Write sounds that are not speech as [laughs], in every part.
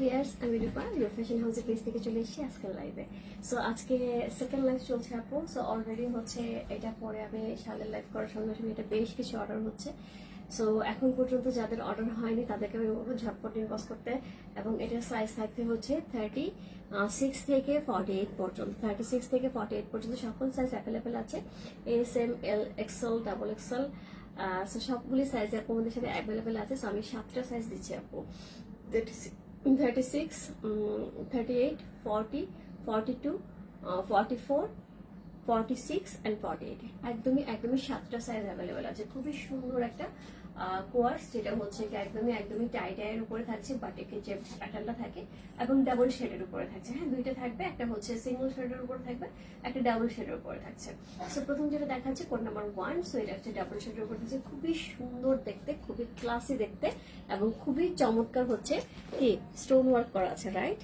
Viewers আমি Rupa your fashion হাউসের page থেকে চলে এসেছি আজকের লাইভে সো আজকে সেকেন্ড লাইভ চলছে আপু। সো অলরেডি হচ্ছে এটা পরে আমি শালের লাইভ করার সঙ্গে সঙ্গে এটা বেশ কিছু অর্ডার হচ্ছে। সো এখন পর্যন্ত যাদের অর্ডার হয়নি, তাদেরকে আমি বলব ঝটপট ইনবক্স করতে। এবং এটার সাইজ থাকতে হচ্ছে থার্টি সিক্স থেকে ফর্টি এইট পর্যন্ত। থার্টি সিক্স থেকে ফর্টি এইট পর্যন্ত সকল সাইজ অ্যাভেলেবেল আছে। S M L XL double XL so সবগুলি সাইজ আপু আমাদের সাথে অ্যাভেলেবেল আছে। সো আমি সাতটা সাইজ দিচ্ছি আপু। Thirty six thirty six thirty eight forty forty two forty four forty six and forty eight একদমই একদমই সাতটা সাইজ অ্যাভেলেবেল আছে। খুবই সুন্দর একটা কোয়ার্স, যেটা হচ্ছে কি একদমই একদমই টাই টাইয়ের উপরে থাকছে বাটিকের যে প্যাটার্নটা থাকে, এবং ডাবল শেডের উপরে থাকছে। হ্যাঁ দুইটা থাকবে, একটা হচ্ছে সিঙ্গল শেডের উপরে থাকবে, একটা ডাবল শেডের উপরে থাকছে। সো প্রথম যেটা দেখাচ্ছে কোড নাম্বার ওয়ান সো এটা হচ্ছে ডাবল শেডের উপরে থাকছে। খুবই সুন্দর দেখতে, খুবই ক্লাসি দেখতে, এবং খুবই চমৎকার হচ্ছে কি স্টোন ওয়ার্ক করা আছে রাইট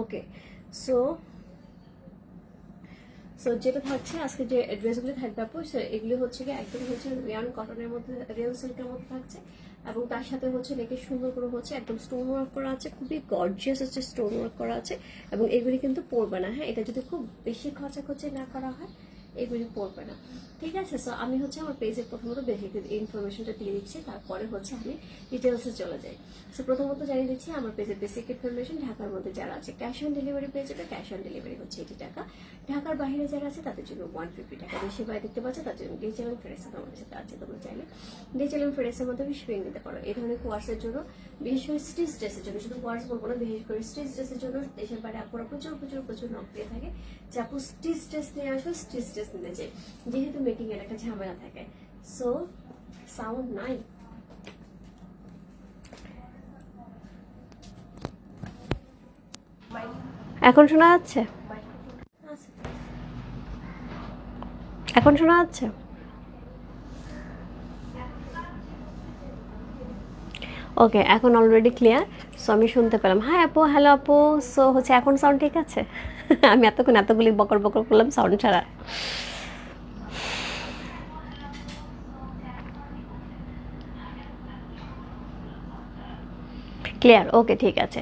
ওকে সো সো যেটা থাকছে, আজকে যে ড্রেসগুলো থাকবে আপু এগুলি হচ্ছে গিয়ে একদম হচ্ছে রিয়ান কটনের মধ্যে রিয়ান সিল্কের মধ্যে থাকছে। এবং তার সাথে হচ্ছে লেগে সুন্দর করে হচ্ছে একদম স্টোন ওয়ার্ক করা আছে, খুবই গর্জিয়াস হচ্ছে স্টোন ওয়ার্ক করা আছে। এবং এগুলি কিন্তু পড়বে না হ্যাঁ? এটা যদি খুব বেশি খরচা খরচে না করা হয় এগুলি পড়বে না। ঠিক আছে? সো আমি হচ্ছে আমার পেজে প্রথমত বেসিক ইনফরমেশনটা দিয়ে দিচ্ছি, তারপরে হচ্ছে আমি ডিটেলসে চলে যাই। সো প্রথমত জানিয়ে দিচ্ছি, আমার পেজের বেসিক ইনফরমেশন ঢাকার মধ্যে যারা আছে ক্যাশ অন ডেলিভারি পেয়ে যাবে ক্যাশ অন ডেলিভারি হচ্ছে এইটি টাকা। ঢাকার বাইরে যারা আছে, তাদের জন্য ওয়ান ফিফটি টাকা। দেশে বাইরে দেখতে পাচ্ছে তার জন্য ডিজিটাল এবং ফ্রেস আমাদের সাথে আছে তোমরা চাইলে। ডিজিটাল ফ্রেসের মধ্যে শিপিং নিতে পারো। এই ধরনের কোয়ার্সের জন্য, বিশেষ করে স্টিচ ড্রেসের জন্য, শুধু কোয়ার্স বলব না, বিশেষ করে স্টিচ ড্রেসের জন্য দেশের বাইরে আপুরা প্রচুর প্রচুর প্রচুর নক দিয়ে থাকে। যে আপু স্টিচ ড্রেস নিয়ে আসো স্টিচ ড্রেস নিতে চাই যেহেতু মেকিং এর একটা ঝামেলা থাকে। সো সাউন্ড নাই। এখন শোনা যাচ্ছে? এখন শোনা যাচ্ছে? ওকে এখন অলরেডি ক্লিয়ার সো আমি শুনতে পেলাম। হ্যাঁ আপু হ্যালো আপু। সো হচ্ছে এখন সাউন্ড ঠিক আছে? [laughs] আমি এতক্ষণ এতগুলি বকর বকর করলাম সাউন্ড ছাড়া। ক্লিয়ার ওকে ঠিক আছে।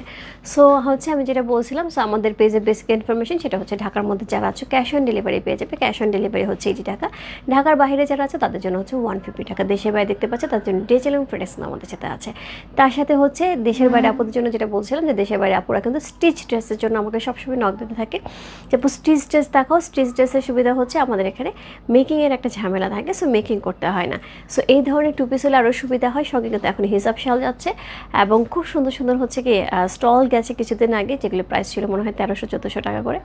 সো হচ্ছে আমি যেটা বলছিলাম সো আমাদের পেজের বেসিক ইনফরমেশন সেটা হচ্ছে ঢাকার মধ্যে যারা আছে ক্যাশ অন ডেলিভারি পেয়ে যাবে। ক্যাশ অন ডেলিভারি হচ্ছে এইটি টাকা। ঢাকার বাইরে যারা আছে তাদের জন্য হচ্ছে ওয়ান ফিফটি টাকা। দেশের বাইরে দেখতে পাচ্ছে তাদের জন্য ডিজেল এবং ফ্রেডেক্স আমাদের সাথে আছে। তার সাথে হচ্ছে দেশের বাইরে আপুদের জন্য যেটা বলছিলাম যে দেশের বাইরে আপুরা কিন্তু স্টিচ ড্রেসের জন্য আমাকে সবসময় নক দিতে থাকে। যে স্টিচ ড্রেস দেখাও স্টিচ ড্রেসের সুবিধা হচ্ছে আমাদের এখানে মেকিংয়ের একটা ঝামেলা থাকে সো মেকিং করতে হয় না। সো এই ধরনের টু পিস হলে আরও সুবিধা হয়। সঙ্গে কিন্তু এখন হিসাব শাল যাচ্ছে এবং খুব সুন্দর সুন্দর হচ্ছে কি স্টল গেছে কিছুদিন আগে যেগুলো প্রাইস ছিল মনে হয় তেরোশো, চোদ্দোশো টাকা করে।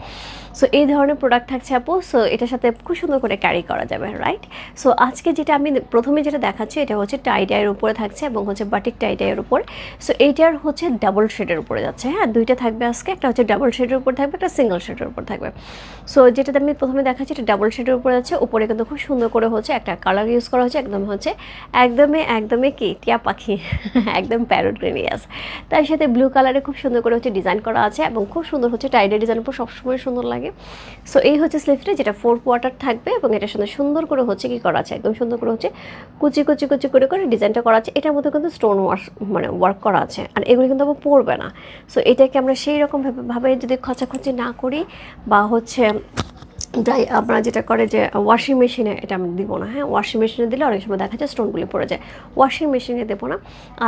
সো এই ধরনের প্রোডাক্ট থাকছে আপু। সো এটার সাথে খুব সুন্দর করে ক্যারি করা যাবে রাইট সো আজকে যেটা আমি প্রথমে যেটা দেখাচ্ছি, এটা হচ্ছে টাইডাইয়ের উপরে থাকছে এবং হচ্ছে বাটিক টাইডাইয়ের উপর। সো এইটার হচ্ছে ডাবল শেডের উপরে যাচ্ছে হ্যাঁ? দুইটা থাকবে আজকে, একটা হচ্ছে ডাবল শেডের উপর থাকবে, একটা সিঙ্গেল শেডের উপর থাকবে। সো যেটাতে আমি প্রথমে দেখাচ্ছি, এটা ডাবল শেডের উপরে যাচ্ছে। উপরে কিন্তু খুব সুন্দর করে হচ্ছে একটা কালার ইউজ করা হচ্ছে, একদম হচ্ছে একদমই একদমই কি? টিয়া পাখি, [laughs] একদম প্যারোট গ্রেনিয়াস তার সাথে ব্লু কালারে খুব সুন্দর করে হচ্ছে ডিজাইন করা আছে এবং খুব সুন্দর হচ্ছে টাইডের ডিজাইন উপর সবসময় সুন্দর লাগে। সো এই হচ্ছে স্লিভটা যেটা ফোর কোয়ার্টার থাকবে এবং এটার সাথে সুন্দর করে হচ্ছে কি করা আছে? একদম সুন্দর করে হচ্ছে কুচি কুচি কুচি করে করে ডিজাইনটা করা আছে। এটার মধ্যে কিন্তু স্টোন ওয়াশ মানে ওয়ার্ক করা আছে। আর এগুলো কিন্তু আবার পড়বে না। সো এটাকে আমরা সেই রকমভাবে ভাবে যদি খচাখচি না করি বা হচ্ছে ড্রাই আপনারা যেটা করে যে ওয়াশিং মেশিনে এটা আমি দিব না হ্যাঁ? ওয়াশিং মেশিনে দিলে অনেক সময় দেখা যায় স্টোনগুলি পড়ে যায়। ওয়াশিং মেশিনে দেবো না।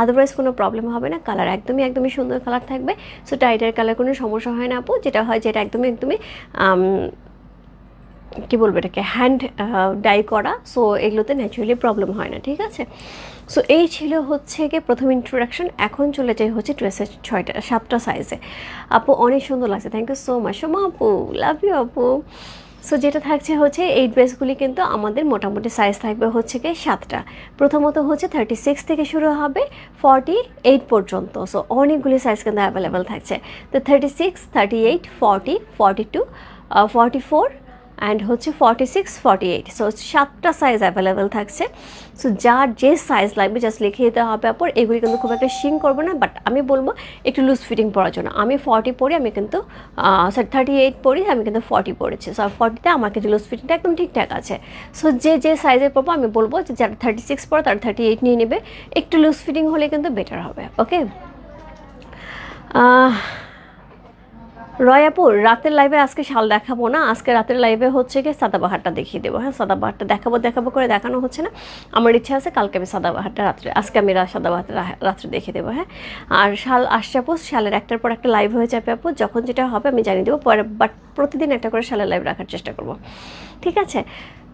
আদারওয়াইজ কোনো প্রবলেম হবে না। কালার একদমই একদমই সুন্দর কালার থাকবে। সো টাইটের কালার কোনো সমস্যা হয় না আপু। যেটা হয় যেটা একদমই একদমই কী বলব এটাকে হ্যান্ড ডাই করা। সো এগুলোতে ন্যাচুরালি প্রবলেম হয় না, ঠিক আছে? সো এই ছিল হচ্ছে গিয়ে প্রথম ইন্ট্রোডাকশন এখন চলে যাই হচ্ছে ড্রেসের ছয়টা, সাতটা সাইজে আপু, অনেক সুন্দর লাগছে। Thank you so much Soma আপু লাভ ইউ আপু। সো যেটা থাকছে হচ্ছে, এই ড্রেসগুলি কিন্তু আমাদের মোটামুটি সাইজ থাকবে হচ্ছে কি সাতটা। প্রথমত হচ্ছে থার্টি সিক্স থেকে শুরু হবে ফর্টি এইট পর্যন্ত। সো অনেকগুলি সাইজ কিন্তু অ্যাভেলেবেল থাকছে। তো thirty six thirty eight forty forty two forty four and হচ্ছে forty six forty eight so সাতটা সাইজ অ্যাভেলেবেল থাকছে। সো যার যে সাইজ লাগবে জাস্ট লিখে দিতে হবে আপর এগুলি কিন্তু খুব একটা শিং করব না বাট আমি বলব একটু লুজ ফিটিং পরার জন্য। আমি ফর্টি পরি, আমি কিন্তু সরি থার্টি এইট পরি, আমি কিন্তু ফর্টি পরেছি। সো ফর্টিতে আমার কিন্তু লুজ ফিটিংটা একদম ঠিকঠাক আছে। সো যে যে সাইজে পরবো, আমি বলব যে, যারা থার্টি সিক্স পরে, তারা থার্টি এইট নিয়ে নেবে। একটু লুজ ফিটিং হলে কিন্তু বেটার হবে ওকে আহ, রয় আপু রাতের লাইভে আজকে শাল দেখাবো না। আজকে রাতের লাইভে হচ্ছে কি সাদাবাহারটা দেখিয়ে দেবো। হ্যাঁ সাদাবাহারটা দেখাবো দেখাবো করে দেখানো হচ্ছে না। আমার ইচ্ছা আছে কালকে আমি সাদাবাহারটা রাত্রে আজকে আমি সাদাবাহারটা রাত্রে দেখিয়ে দেবো হ্যাঁ। আর শাল আসছে আপু শালের একটার পর একটা লাইভ হয়ে যাবে আপু। যখন যেটা হবে আমি জানিয়ে দেবো পরে বাট প্রতিদিন একটা করে শালের লাইভ রাখার চেষ্টা করব। ঠিক আছে?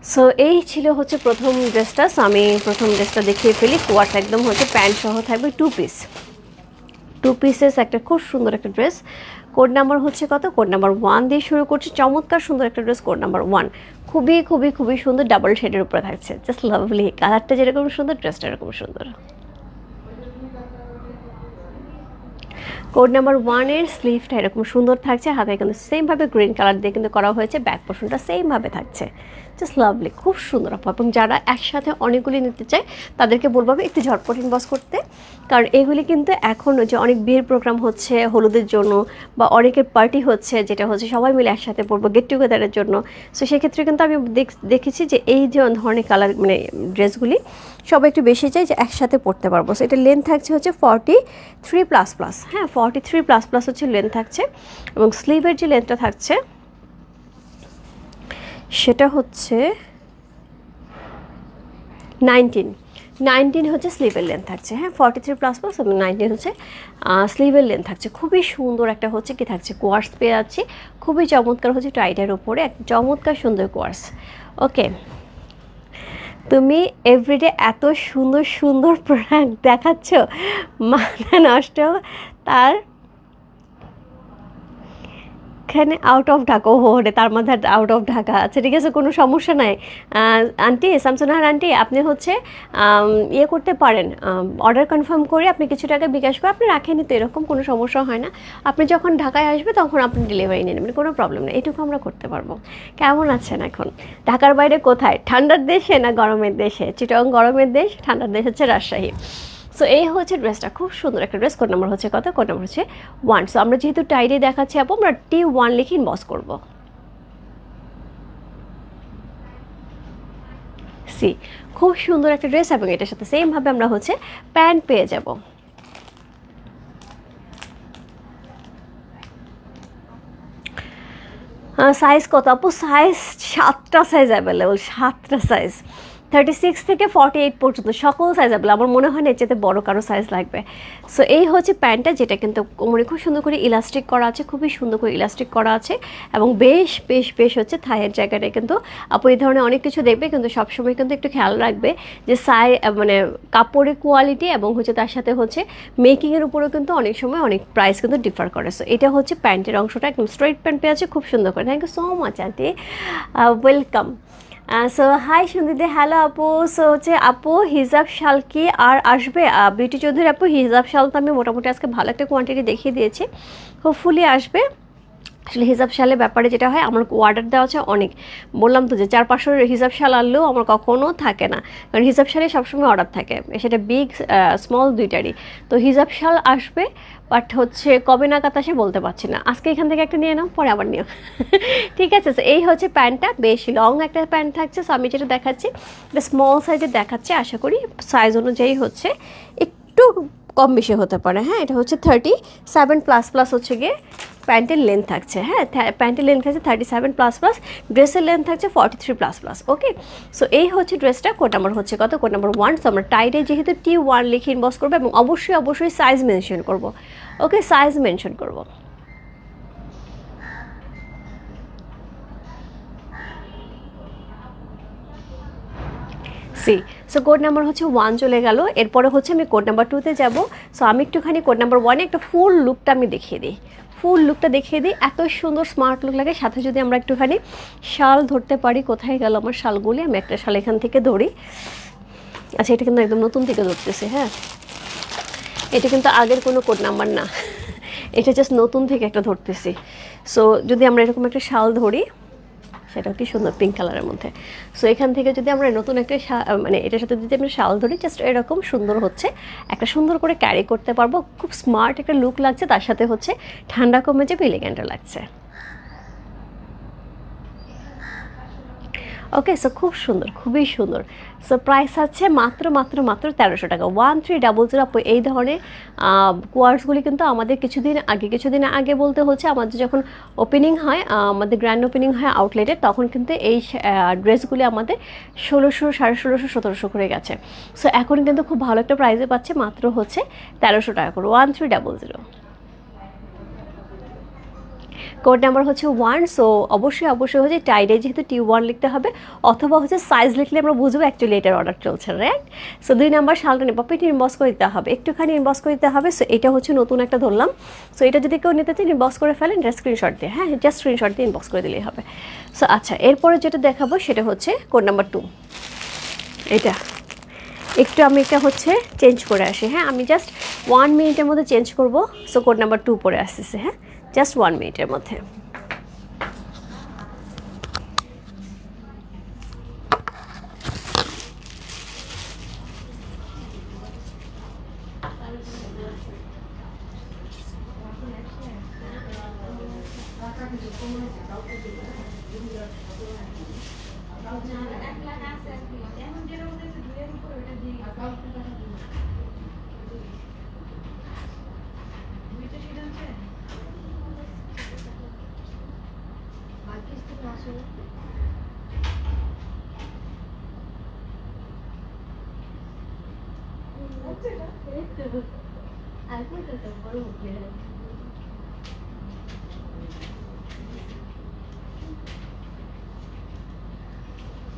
সো এই ছিল হচ্ছে প্রথম ড্রেসটা So, আমি প্রথম ড্রেসটা দেখিয়ে ফেলি। কোয়াটা একদম হচ্ছে প্যান্ট সহ থাকবে টু পিস টু পিসেস একটা খুব সুন্দর একটা ড্রেস কোড নাম্বার হচ্ছে কত? কোড নাম্বার ওয়ান দিয়ে শুরু করছে। চমৎকার সুন্দর একটা ড্রেস কোড নাম্বার ওয়ান খুবই খুবই খুবই সুন্দর ডাবল শেডের উপরে থাকছে। জাস্ট লাভলি কালারটা যেরকম সুন্দর ড্রেসটা এরকম সুন্দর। কোড নাম্বার ওয়ানের স্লিভটা এরকম সুন্দর থাকছে। হাতে কিন্তু সেমভাবে গ্রিন কালার দিয়ে কিন্তু করা হয়েছে। ব্যাক পোর্শনটা সেমভাবে থাকছে। জাস্ট লাভলি খুব সুন্দর আপু। এবং যারা একসাথে অনেকগুলি নিতে চায়, তাদেরকে বলব একটু ঝটপট ইনবক্স করতে। কারণ এগুলি কিন্তু এখন যে অনেক বিয়ের প্রোগ্রাম হচ্ছে হলুদের জন্য বা অনেকের পার্টি হচ্ছে, যেটা হচ্ছে সবাই মিলে একসাথে পড়ব গেট টুগেদারের জন্য। সো সেক্ষেত্রে কিন্তু আমি দেখ- দেখেছি যে এই যে ধরনের কালার মানে ড্রেসগুলি সবাই একটু বেশি চাই যে একসাথে পড়তে পারব। সো এটা লেন্থ থাকছে হচ্ছে ফর্টি থ্রি প্লাস প্লাস হ্যাঁ ফর্টি থ্রি প্লাস প্লাস হচ্ছে লেন্থ থাকছে এবং স্লিভের যে লেন্থটা থাকছে, সেটা হচ্ছে নাইনটিন নাইনটিন হচ্ছে স্লিভের লেন্থ থাকছে হ্যাঁ? ফর্টি থ্রি প্লাস প্লাস এবং নাইনটিন হচ্ছে স্লিভের লেন্থ থাকছে। খুবই সুন্দর একটা হচ্ছে কি থাকছে কোয়ার্স পেয়ে যাচ্ছি। খুবই চমৎকার হচ্ছে টাইটের উপরে, এক চমৎকার সুন্দর কোয়ার্স ওকে তুমি এভরিডে এত সুন্দর সুন্দর প্রোডাক্ট দেখাচ্ছ, মাথা নষ্ট তার এখানে আউট অফ ঢাকা ও রে তার মধ্যে আউট অফ ঢাকা আচ্ছা ঠিক আছে, কোনো সমস্যা নাই। আন্টি শামসুনাহার আন্টি, আপনি হচ্ছে ইয়ে করতে পারেন অর্ডার কনফার্ম করে আপনি কিছু টাকা বিকাশ করে আপনি রাখেনি তো, এরকম কোনো সমস্যা হয় না। আপনি যখন ঢাকায় আসবে তখন আপনি ডেলিভারি নিয়ে নেবেন, কোনো প্রবলেম নেই, এটুকু আমরা করতে পারব। কেমন আছেন এখন? ঢাকার বাইরে কোথায়? ঠান্ডার দেশে না গরমের দেশে? চিটং গরমের দেশ, ঠান্ডার দেশ হচ্ছে রাজশাহী। সো এই হচ্ছে ড্রেসটা। খুব সুন্দর একটা ড্রেস। কোড নাম্বার হচ্ছে কত? কোড নাম্বার হচ্ছে ওয়ান সো আমরা যেহেতু টাইডে দেখাচ্ছি আপু আমরা টি ওয়ান লিখে ইনবক্স করব। সি খুব সুন্দর একটা ড্রেস এবং এটার সাথে সেমভাবে আমরা হচ্ছে প্যান্ট পেয়ে যাব। সাইজ কত? আপু সাইজ সাতটা সাইজ অ্যাভেলেবল সাতটা সাইজ থার্টি সিক্স থেকে ফর্টি এইট পর্যন্ত সকল সাইজ অ্যাভেলেবল আমার মনে হয় না এর বড় কারও সাইজ লাগবে। সো এই হচ্ছে প্যান্টটা যেটা কিন্তু কোমরে খুব সুন্দর করে ইলাস্টিক করা আছে, খুবই সুন্দর করে ইলাস্টিক করা আছে এবং বেশ বেশ বেশ হচ্ছে থাইয়ের জায়গাটায় কিন্তু আপু এই ধরনের অনেক কিছু দেখবে, কিন্তু সবসময় কিন্তু একটু খেয়াল রাখবে যে সাই মানে কাপড়ের কোয়ালিটি এবং হচ্ছে তার সাথে হচ্ছে মেকিংয়ের উপরেও কিন্তু অনেক সময় অনেক প্রাইস কিন্তু ডিফার করে। সো এটা হচ্ছে প্যান্টের অংশটা একদম স্ট্রেট প্যান্ট পেয়ে আছে, খুব সুন্দর করে। Thank you so much aunty welcome so hi সন্দীদি hello আপু সো হচ্ছে আপু হিজাব শাল কি আর আসবে? বিউটি চৌধুরী আপু হিজাব শাল তো আমি মোটামুটি আজকে ভালো একটা কোয়ান্টিটি দেখিয়ে দিয়েছি। হোপফুলি আসবে। আসলে হিসাব সালের ব্যাপারে যেটা হয়, আমার অর্ডার দেওয়া আছে অনেক। বললাম তো যে চার পাঁচশো হিসাব সাল আনলেও আমার কখনো থাকে না। কারণ হিসাব সালে সবসময় অর্ডার থাকে। সেটা বিগ স্মল দুইটারই। তো হিসাব সাল আসবে বাট হচ্ছে কবে নাগাদ আসে বলতে পারছি না। আজকে এখান থেকে একটা নিয়ে নাও, পরে আবার নিও। [laughs] ঠিক আছে এই হচ্ছে প্যান্টটা। বেশ লং একটা প্যান্ট থাকছে সো আমি যেটা দেখাচ্ছি স্মল সাইজের দেখাচ্ছি, আশা করি সাইজ অনুযায়ী হচ্ছে একটু কম বেশি হতে পারে। হ্যাঁ এটা হচ্ছে থার্টি সেভেন প্লাস প্লাস হচ্ছে গিয়ে প্যান্টের লেন্থ থাকছে হ্যাঁ? প্যান্টের লেন্থ থাকছে থার্টি সেভেন প্লাস প্লাস ড্রেসের লেন্থ থাকছে forty three plus plus okay so এই হচ্ছে ড্রেসটা কোড নাম্বার হচ্ছে কত? কোড নাম্বার ওয়ান সো আমরা টাইডে যেহেতু টি ওয়ান লিখে ইনবক্স করব এবং অবশ্যই অবশ্যই সাইজ মেনশন করব ওকে সাইজ মেনশন করব। সি সো কোড নাম্বার হচ্ছে ওয়ান চলে গেল, এরপরে হচ্ছে আমি কোড নাম্বার টুতে যাব। সো আমি একটুখানি কোড নাম্বার ওয়ানে একটা ফুল লুকটা আমি দেখিয়ে দিই। ফুল লুকটা দেখিয়ে দিই। এত সুন্দর স্মার্ট লুক লাগে। সাথে যদি আমরা একটুখানি শাল ধরতে পারি, কোথায় গেল আমার শালগুলি? আমি একটা শাল এখান থেকে ধরি। আচ্ছা এটা কিন্তু একদম নতুন থেকে ধরতেছে হ্যাঁ? এটা কিন্তু আগের কোনো কোড নাম্বার না। [laughs] এটা জাস্ট নতুন থেকে একটা ধরতেছি। সো যদি আমরা এরকম একটা শাল ধরি সেটাও কি সুন্দর পিঙ্ক কালারের মধ্যে। সো এখান থেকে যদি আমরা নতুন একটা মানে এটার সাথে যদি আমরা শাল ধরি জাস্ট এরকম সুন্দর হচ্ছে। একটা সুন্দর করে ক্যারি করতে পারব। খুব স্মার্ট একটা লুক লাগছে। তার সাথে হচ্ছে ঠান্ডা কমে যাবে এলিগ্যান্টও লাগছে। ওকে সো খুব সুন্দর, খুবই সুন্দর। সো প্রাইস আছে মাত্র মাত্র মাত্র তেরোশো টাকা। ওয়ান থ্রি ডাবল জিরো আপু, এই ধরনের কোয়ার্সগুলি কিন্তু আমাদের কিছুদিন আগে কিছুদিন আগে বলতে হচ্ছে, আমাদের যখন ওপেনিং হয় আমাদের গ্র্যান্ড ওপেনিং হয় আউটলেটে তখন কিন্তু এই ড্রেসগুলি আমাদের ষোলোশো, সাড়ে ষোলোশো, সতেরোশো করে গেছে। সো এখন কিন্তু খুব ভালো একটা প্রাইসে পাচ্ছে, মাত্র হচ্ছে তেরোশো টাকা করে। One three double zero code number হচ্ছে ওয়ান সো অবশ্যই অবশ্যই হচ্ছে টাইডে যেহেতু টি ওয়ান লিখতে হবে, অথবা হচ্ছে সাইজ লিখলে আমরা বুঝব অ্যাকচুয়ালি এটার অর্ডার চলছে রাইট সো দুই নাম্বার শালটা নেব পেটি ইনবক্স করে দিতে হবে, একটুখানি ইনবক্স করে দিতে হবে সো এটা হচ্ছে নতুন একটা ধরলাম সো এটা যদি কেউ নিতে চান ইনবক্স করে ফেলেন, এটা স্ক্রিনশট দিয়ে হ্যাঁ জাস্ট স্ক্রিনশট দিয়ে ইনবক্স করে দিলেই হবে। সো আচ্ছা এরপরে যেটা দেখাবো সেটা হচ্ছে কোড নাম্বার টু এটা। একটু আমি এটা হচ্ছে চেঞ্জ করে আসি হ্যাঁ আমি জাস্ট ওয়ান মিনিটের মধ্যে চেঞ্জ করব সো কোড নাম্বার টু পরে আসতেছে হ্যাঁ। জাস্ট ওয়ান মিনিটের মধ্যে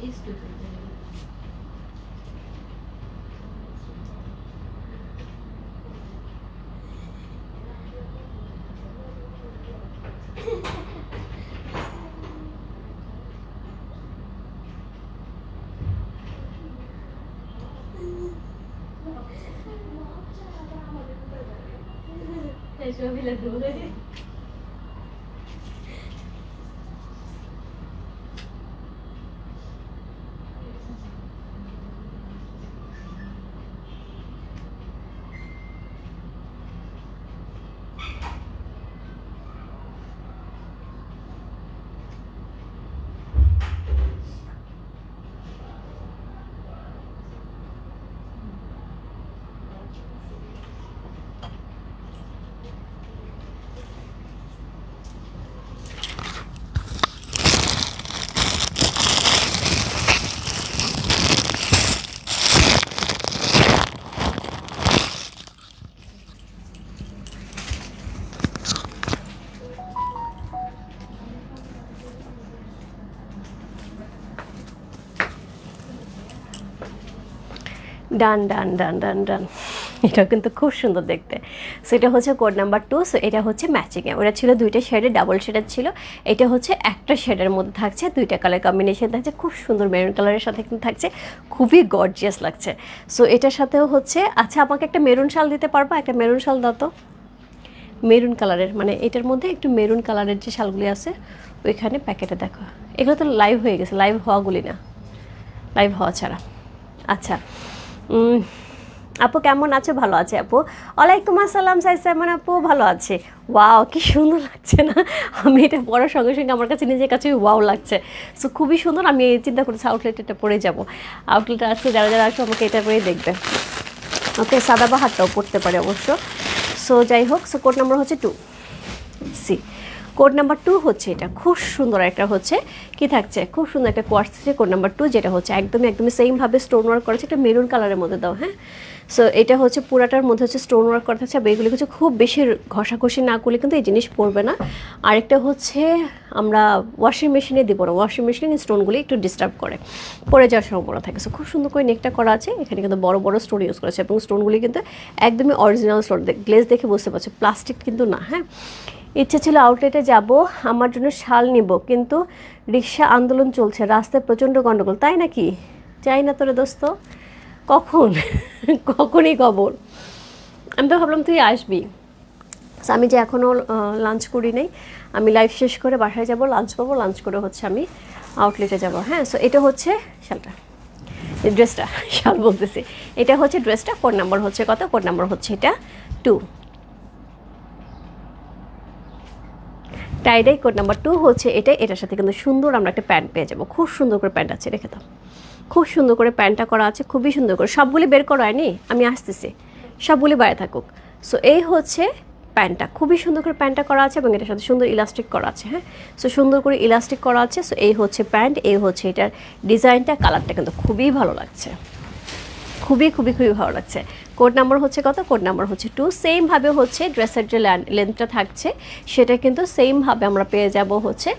Eski ਸ਼ੋ ਵੀ ਲੱਗੂਗਾ ਜੀ ডান ডান ডান ডান ডান এটা কিন্তু খুব সুন্দর দেখতে। সো এটা হচ্ছে কোড নাম্বার টু সো এটা হচ্ছে ম্যাচিংয়ে ওটা ছিল দুইটা শেডের ডাবল শেডের ছিল। এটা হচ্ছে একটা শেডের মধ্যে থাকছে, দুইটা কালার কম্বিনেশন থাকছে। খুব সুন্দর মেরুন কালারের সাথে কিন্তু থাকছে। খুবই গর্জিয়াস লাগছে। সো এটার সাথেও হচ্ছে আচ্ছা আমাকে একটা মেরুন শাল দিতে পারবা? একটা মেরুন শাল দাও তো। মেরুন কালারের মানে এটার মধ্যে একটু মেরুন কালারের যে শালগুলি আছে, ওইখানে প্যাকেটে দেখো। এগুলো তো লাইভ হয়ে গেছে লাইভ হওয়াগুলি না। লাইভ হওয়া ছাড়া। আচ্ছা আপু কেমন আছো? ভালো আছে আপু? ওয়ালাইকুম আসসালাম সাই সাইমান আপু? ভালো আছে। ওয়াও, কি সুন্দর লাগছে না? আমি এটা পড়ার সঙ্গে সঙ্গে আমার কাছে নিজের কাছে ওয়াও লাগছে। সো খুবই সুন্দর। আমি চিন্তা করেছি আউটলেট এটা পরে যাব। আউটলেট আছে যারা যারা আসবে আমাকে এটা পরেই দেখবে। ওকে, সাদা বা হাতটাও পড়তে পারে অবশ্য। সো যাই হোক সো কোড নাম্বার হচ্ছে two C code number two হচ্ছে এটা। খুব সুন্দর একটা হচ্ছে। কি থাকছে? খুব সুন্দর একটা কোয়ার্স আছে, কোড নাম্বার টু যেটা হচ্ছে। একদমই একদমই সেমভাবে স্টোন ওয়ার্ক করেছে একটা মেরুন কালারের মধ্যে দাও হ্যাঁ? সো এটা হচ্ছে পুরাটার মধ্যে হচ্ছে স্টোন ওয়ার্ক করা থাকছে। এগুলি হচ্ছে খুব বেশি ঘষাঘষি না করলে কিন্তু এই জিনিস পড়বে না। আরেকটা হচ্ছে আমরা ওয়াশিং মেশিনে দিব না। ওয়াশিং মেশিনে স্টোনগুলি একটু ডিস্টার্ব করে। পড়ে যাওয়ার সম্ভাবনা থাকে। সো খুব সুন্দর করে নেকটা করা আছে। এখানে কিন্তু বড় বড় স্টোন ইউজ করেছে এবং স্টোনগুলি কিন্তু একদমই অরিজিনাল স্টোন গ্লেজ দেখে বুঝতে পারছ। প্লাস্টিক কিন্তু না হ্যাঁ? ইচ্ছে ছিল আউটলেটে যাব, আমার জন্য শাল নিব, কিন্তু রিক্সা আন্দোলন চলছে, রাস্তায় প্রচণ্ড গণ্ডগোল তাই নাকি? চাই না তোরে দোস্ত। কখন? [laughs] কখনই খবর আমি তো ভাবলাম তুই আসবি। আমি যে এখনও লাঞ্চ করি নাই, আমি লাইভ শেষ করে বাসায় যাব লাঞ্চ করব লাঞ্চ করে হচ্ছে আমি আউটলেটে যাব হ্যাঁ? সো এটা হচ্ছে শালটা। ড্রেসটা [laughs] শাল বলতেছি। এটা হচ্ছে ড্রেসটা কোড নাম্বার হচ্ছে কত? কোড নাম্বার হচ্ছে এটা two tie dye code number two হচ্ছে এটা, এটার সাথে কিন্তু সুন্দর আমরা একটা প্যান্ট পেয়ে যাব। খুব সুন্দর করে প্যান্ট আছে, রেখে দাও। খুব সুন্দর করে প্যান্টটা করা আছে, খুবই সুন্দর করে। সবগুলি বের করা হয়নি আমি আসতেছি। সবগুলি বাইরে থাকুক। সো এই হচ্ছে প্যান্টটা খুবই সুন্দর করে প্যান্টটা করা আছে এবং এটার সাথে সুন্দর ইলাস্টিক করা আছে হ্যাঁ? সো সুন্দর করে ইলাস্টিক করা আছে। সো এই হচ্ছে প্যান্ট এই হচ্ছে এটার ডিজাইনটা কালারটা কিন্তু খুবই ভালো লাগছে। খুবই খুবই খুবই ভালো লাগছে। কোড নাম্বার হচ্ছে কত? কোড নাম্বার হচ্ছে টু। সেমভাবে হচ্ছে ড্রেসের যে লেন্থটা থাকছে, সেটা কিন্তু সেমভাবে আমরা পেয়ে যাব হচ্ছে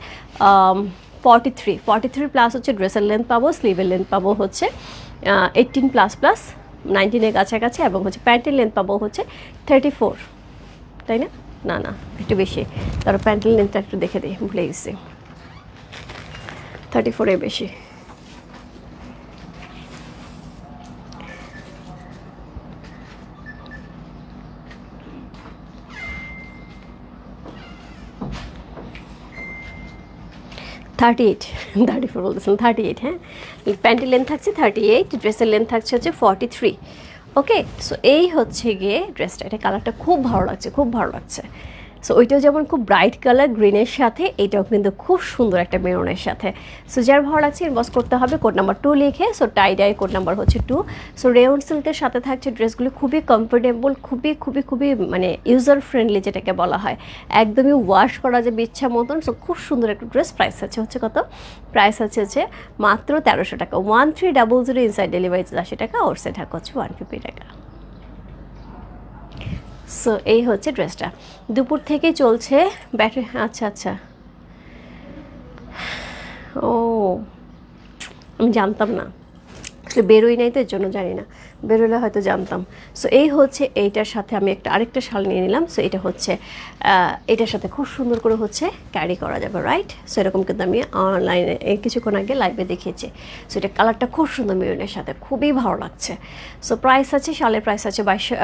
forty three forty three plus হচ্ছে ড্রেসের লেন্থ পাবো স্লিভের লেন্থ পাবো হচ্ছে এইটিন প্লাস প্লাস নাইনটিনের কাছাকাছি এবং হচ্ছে প্যান্টের লেন্থ পাবো হচ্ছে থার্টি ফোর তাই না? না না, একটু বেশি। তারপর প্যান্টের লেন্থটা একটু দেখে দিই, ভুলে গেছি। থার্টি ফোরের বেশি। থার্টি এইট থার্টি ফোর বলতেছেন থার্টি এইট হ্যাঁ? প্যান্টের লেন্থ থাকছে থার্টি এইট ড্রেসের লেন্থ থাকছে হচ্ছে ফর্টি থ্রি ওকে সো এই হচ্ছে গিয়ে ড্রেসটা এটা কালারটা খুব ভালো লাগছে, খুব ভালো লাগছে। সো ওইটাও যেমন খুব ব্রাইট কালার গ্রিনের সাথে, এটাও কিন্তু খুব সুন্দর একটা মেরুনের সাথে। সো যার ভালো লাগছে ইনবক্স করতে হবে কোড নাম্বার টু লিখে so tie dye code number হচ্ছে টু সো রেওন সিল্কের সাথে থাকছে ড্রেসগুলো খুবই কমফোর্টেবল খুবই খুবই খুবই মানে ইউজার ফ্রেন্ডলি যেটাকে বলা হয়। একদমই ওয়াশ করা যাবে ইচ্ছা মতন সো খুব সুন্দর একটা ড্রেস প্রাইস আছে। হচ্ছে কত? প্রাইস আছে হচ্ছে মাত্র তেরোশো টাকা। One three double zero inside delivery আশি টাকা ওর সেট হচ্ছে ওয়ান ফিফটি টাকা। সো এই হচ্ছে ড্রেসটা। দুপুর থেকে চলছে ব্যাটারি আচ্ছা আচ্ছা। ও, আমি জানতাম না। আসলে বেরোই নাই তো, এর জন্য জানি না। বেরোলে হয়তো জানতাম। সো এই হচ্ছে এইটার সাথে আমি একটা আরেকটা শাল নিয়ে নিলাম। সো এটা হচ্ছে এটার সাথে খুব সুন্দর করে হচ্ছে ক্যারি করা যাবে রাইট সো এরকম কিন্তু আমি অনলাইনে কিছুক্ষণ আগে লাইভে দেখিয়েছি। সো এটা কালারটা খুব সুন্দর মেরুনের সাথে, খুবই ভালো লাগছে। সো প্রাইস আছে, শালের প্রাইস আছে বাইশশো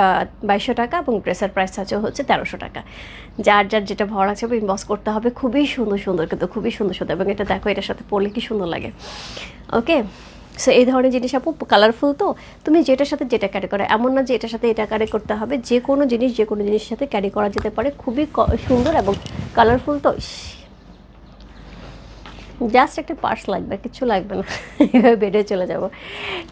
বাইশশো টাকা এবং ড্রেসের প্রাইস আছে হচ্ছে তেরোশো টাকা। যার যার যেটা ভালো লাগছে ইনবক্স করতে হবে। খুবই সুন্দর সুন্দর, কিন্তু খুবই সুন্দর সুন্দর। এবং এটা দেখো, এটার সাথে পরলে কি সুন্দর লাগে। ওকে সো এই ধরনের জিনিস আপু কালারফুল তো? তুমি যেটার সাথে যেটা ক্যারি করো, এমন না যে এটার সাথে এটা ক্যারি করতে হবে, যে কোনো জিনিস, যে কোনো জিনিসের সাথে ক্যারি করা যেতে পারে, খুবই সুন্দর এবং কালারফুল তো। জাস্ট একটা পার্স লাগবে, কিছু লাগবে না। এভাবে বেডে চলে যাব।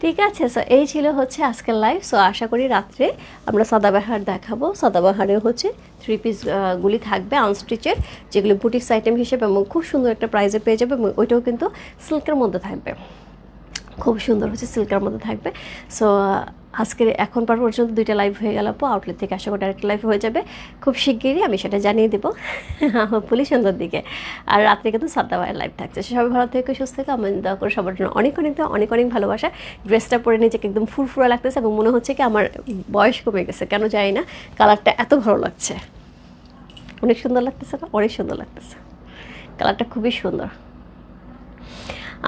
ঠিক আছে সো এই ছিল হচ্ছে আজকের লাইভ সো আশা করি রাত্রে আমরা সাদাবাহার দেখাবো। সাদাবাহারে হচ্ছে থ্রি পিস গুলি থাকবে আনস্টিচের যেগুলো বুটিক্স আইটেম হিসেবে এবং খুব সুন্দর একটা প্রাইজে পেয়ে যাবে এবং ওইটাও কিন্তু সিল্কের মধ্যে থাকবে। খুব সুন্দর হচ্ছে সিল্কের মধ্যে থাকবে। সো আজকের এখন পর পর্যন্ত দুইটা লাইভ হয়ে গেল আপু আউটলেট থেকে আশা করি আরেকটা লাইভ হয়ে যাবে। খুব শিগগিরই আমি সেটা জানিয়ে দেবো পুলি সুন্দর দিকে। আর রাত্রে কিন্তু সাতটা বারের লাইভ থাকছে সবাই ভালো থেকে, সুস্থ থেকে আমি দয়া করে সবার জন্য অনেক অনেক অনেক অনেক ভালোবাসা। ড্রেসটা পরে নিজেকে একদম ফুরফুরা লাগতেছে এবং মনে হচ্ছে কি আমার বয়স কমে গেছে, কেন জানি না। কালারটা এত ভালো লাগছে। অনেক সুন্দর লাগতেছে না? অনেক সুন্দর লাগতেছে। কালারটা খুবই সুন্দর।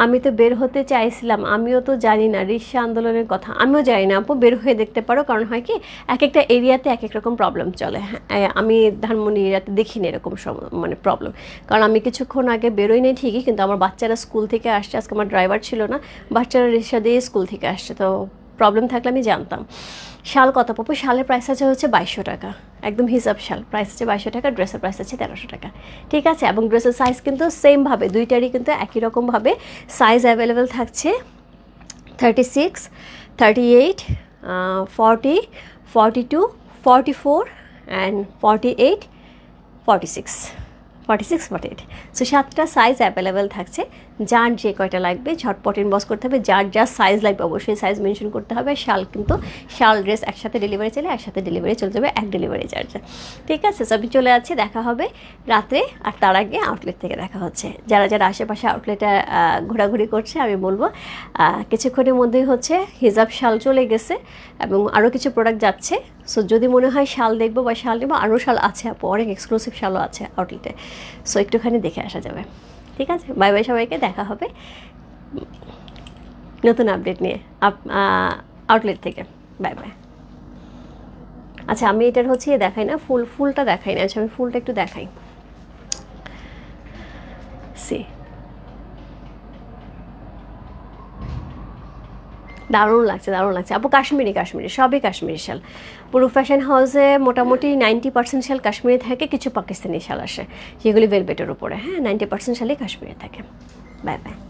আমি তো বের হতে চাইছিলাম, আমিও তো জানি না, রিক্সা আন্দোলনের কথা। আমিও জানি না আপু, বের হয়ে দেখতে পারো, কারণ হয় কি এক একটা এরিয়াতে এক এক রকম প্রবলেম চলে। হ্যাঁ আমি ধানমন্ডি এরিয়াতে দেখিনি এরকম মানে প্রবলেম কারণ আমি কিছুক্ষণ আগে বেরোই ঠিকই, কিন্তু আমার বাচ্চারা স্কুল থেকে আসছে, আজকে আমার ড্রাইভার ছিল না, বাচ্চারা রিক্সা দিয়ে স্কুল থেকে আসছে, তো প্রবলেম থাকলে আমি জানতাম। শাল কত পাবো শালের প্রাইস আছে হচ্ছে বাইশশো টাকা। একদম হিসাব শাল। প্রাইস আছে বাইশশো টাকা ড্রেসের প্রাইস আছে তেরোশো টাকা। ঠিক আছে? এবং ড্রেসের সাইজ কিন্তু সেমভাবে দুইটারই কিন্তু একই রকমভাবে সাইজ অ্যাভেলেবেল থাকছে thirty six thirty eight forty forty two forty four and forty eight forty six forty six forty eight so সাতটা সাইজ অ্যাভেলেবেল থাকছে। যার যে কয়টা লাগবে ঝটপট ইনবক্স করতে হবে, যার যা সাইজ লাগবে অবশ্যই সাইজ মেনশন করতে হবে। শাল কিন্তু শাল ড্রেস একসাথে ডেলিভারি চলে একসাথে ডেলিভারি চলে যাবে, এক ডেলিভারি চার্জে ঠিক আছে সবই চলে যাচ্ছে, দেখা হবে রাতে আর তার আগে আউটলেট থেকে দেখা হচ্ছে। যারা যারা আশেপাশে আউটলেটে ঘোরাঘুরি করছে, আমি বলব কিছুক্ষণের মধ্যেই হচ্ছে হিজাব শাল চলে গেছে এবং আরও কিছু প্রোডাক্ট যাচ্ছে। সো যদি মনে হয় শাল দেখব বা শাল নেব আরও শাল আছে অনেক এক্সক্লুসিভ শালও আছে আউটলেটে সো একটুখানি দেখে আসা যাবে। ঠিক আছে? বাই বাই সবাইকে, দেখা হবে নতুন আপডেট নিয়ে আউটলেট থেকে। বাই বাই আচ্ছা আমি এটার হচ্ছে ইয়ে দেখাই না, ফুল, ফুলটা দেখাই না আচ্ছা আমি ফুলটা একটু দেখাই। সি দারুণ লাগছে দারুণ লাগছে। আপু, কাশ্মীরি কাশ্মীরি, সবই কাশ্মীরি শাল। পুরো ফ্যাশন হাউসে মোটামুটি নাইনটি পার্সেন্ট শাল কাশ্মীরে থাকে, কিছু পাকিস্তানি শাল আসে। সেগুলি ভেলভেটের উপরে হ্যাঁ? নাইনটি পার্সেন্ট শালই কাশ্মীরি থাকে। Bye bye